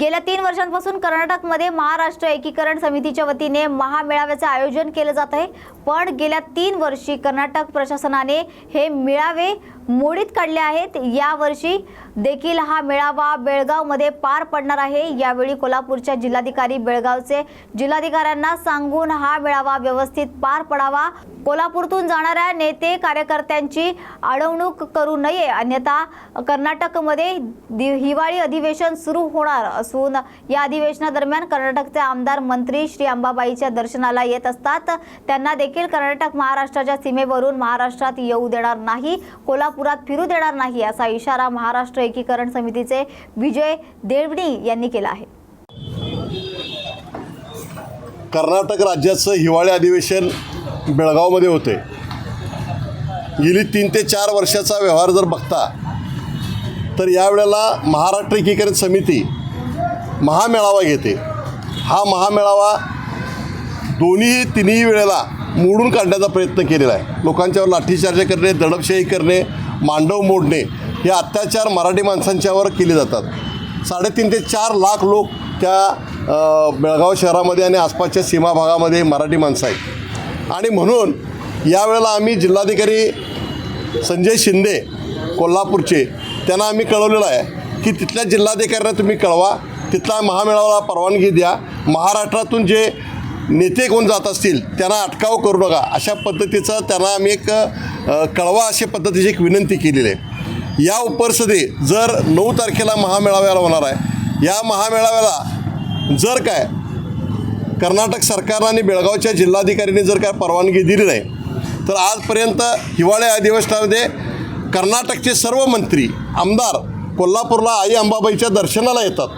गेल्या तीन वर्षांपासून कर्नाटकमध्ये महाराष्ट्र एकीकरण समितीच्या वतीने महामेळाव्याचे आयोजन केलं जात आहे. पण गेल्या तीन वर्षी कर्नाटक प्रशासनाने हे मेळावे मोडीत काढले आहेत. यावर्षी देखील हा मेळावा बेळगावमध्ये पार पडणार आहे. यावेळी कोल्हापूरच्या जिल्हाधिकारी बेळगावचे जिल्हाधिकाऱ्यांना सांगून हा मेळावा व्यवस्थित पार पडावा. कोल्हापूरतून जाणाऱ्या नेते कार्यकर्त्यांची अडवणूक करू नये. अन्यथा कर्नाटकमध्ये दि- हिवाळी अधिवेशन सुरू होणार असून या अधिवेशनादरम्यान कर्नाटकचे आमदार मंत्री श्री अंबाबाईच्या दर्शनाला येत असतात. त्यांना देखील कर्नाटक महाराष्ट्राच्या सीमेवरून महाराष्ट्रात येऊ देणार नाही कोल्हापुरात फिरू देणार नाही असा इशारा महाराष्ट्र एकीकरण समितीचे विजय देवणी यांनी केला आहे. कर्नाटक राज्याचं हिवाळी अधिवेशन बेळगावमध्ये होते. गेली तीन ते चार वर्षाचा व्यवहार जर बघता तर यावेळेला महाराष्ट्र एकीकरण समिती महामेळावा घेते. हा महामेळावा दोन्ही तिन्ही वेळेला मोडून काढण्याचा प्रयत्न केलेला आहे. लोकांच्यावर लाठीचार्ज करणे दडपशाही करणे मांडव मोडणे हे अत्याचार मराठी माणसांच्यावर केले जातात. साडेतीन ते चार लाख लोक त्या बेळगाव शहरामध्ये आणि आसपासच्या सीमा भागामध्ये मराठी माणसं आहेत. आणि म्हणून यावेळेला आम्ही जिल्हाधिकारी संजय शिंदे कोल्हापूरचे त्यांना आम्ही कळवलेलं आहे की तिथल्या जिल्हाधिकाऱ्यांना तुम्ही कळवा तिथला महामेळाव्याला परवानगी द्या. महाराष्ट्रातून जे नेते कोण जात असतील त्यांना अटकाव करू नका. अशा पद्धतीचं त्यांना आम्ही एक कळवा अशा पद्धतीची एक विनंती केलेली आहे. या उपरसदे जर नऊ तारखेला महामेळाव्याला होणार आहे या महामेळाव्याला जर काय कर्नाटक सरकारनं आणि बेळगावच्या जिल्हाधिकाऱ्यांनी जर काय परवानगी दिली नाही तर आजपर्यंत हिवाळ्या अधिवेशनामध्ये कर्नाटकचे सर्व मंत्री आमदार कोल्हापूरला आई अंबाबाईच्या दर्शनाला येतात.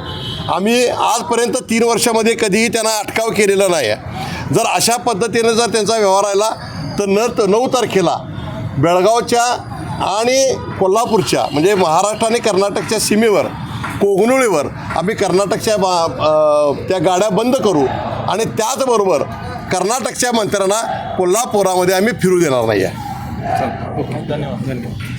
आम्ही आजपर्यंत तीन वर्षामध्ये कधीही त्यांना अटकाव केलेला नाही आहे जर अशा पद्धतीने जर त्यांचा व्यवहार आला तर न नऊ तारखेला बेळगावच्या आणि कोल्हापूरच्या म्हणजे महाराष्ट्र आणि कर्नाटकच्या सीमेवर कोगनुळीवर आम्ही कर्नाटकच्या त्या गाड्या बंद करू आणि त्याचबरोबर कर्नाटकच्या मंत्र्यांना कोल्हापुरामध्ये आम्ही फिरू देणार नाही आहे धन्यवाद धन्यवाद.